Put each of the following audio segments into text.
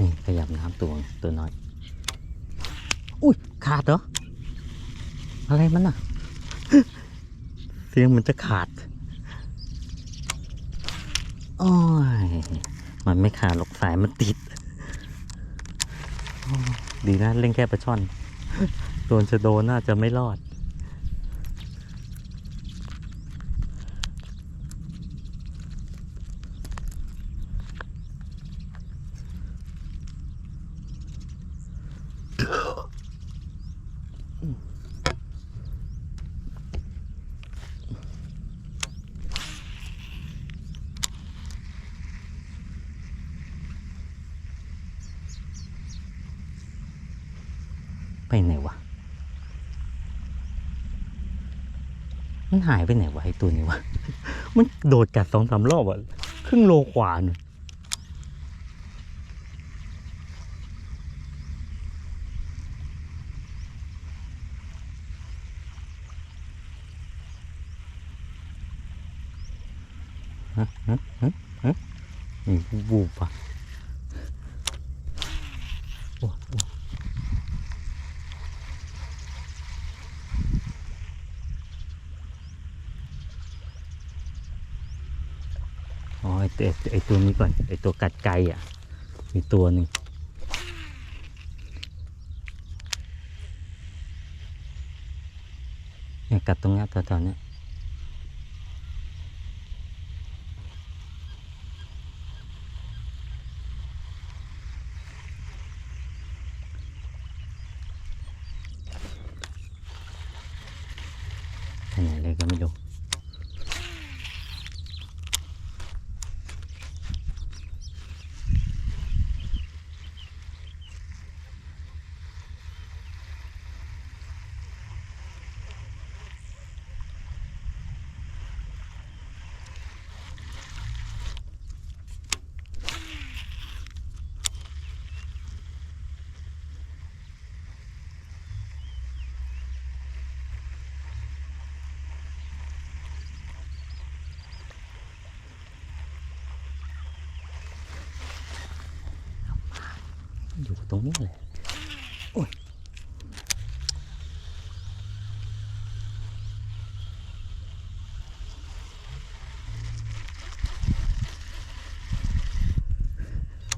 นี่ขยับน้ำตัวตัวน้อย อุ้ยขาดเหรอ อะไรมันอะ เสียงมันจะขาดโอ้ยมันไม่ขาดหรอกสายมันติดโอ้ดีนะเล่นแค่ปลาช่อน โดนจะโดนน่าจะไม่รอด ไปไหนวะ มันหายไปไหนวะไอตัวนี้วะ มันโดดกัดสองสามรอบอะครึ่งโลกว่าน่ะฮะฮะฮะฮะนี่บูบอะโอ้โอ้ อ๋อไอตัวไอตัวนี้ก่อนไอตัวกัดไก่อะ มีตัวหนึ่งเนี่ยกัดตรงนี้ยแถวๆเนี้ยไปไหนเลยก็ไม่รู้ ตรงนี้แหละโอ้ย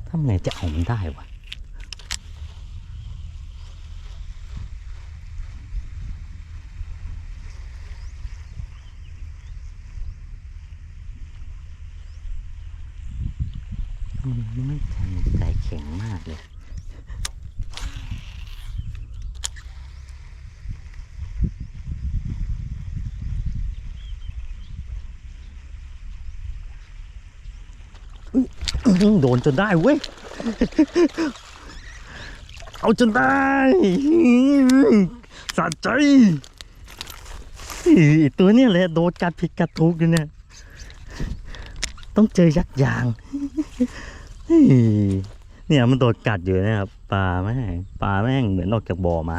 ทำไงจะเอามันได้วะมันไม่ใจใจแข็งมากเลย โดนจนได้เว้ย เอาจนได้สะใจตัวนี้แหละโดนกัดผิดกัดถูกอยู่เนี่ย ต้องเจอยักษ์ยาง เนี่ยมันโดนกัดอยู่นะครับปลาแม่งปลาแม่งเหมือนออกจากบ่อมา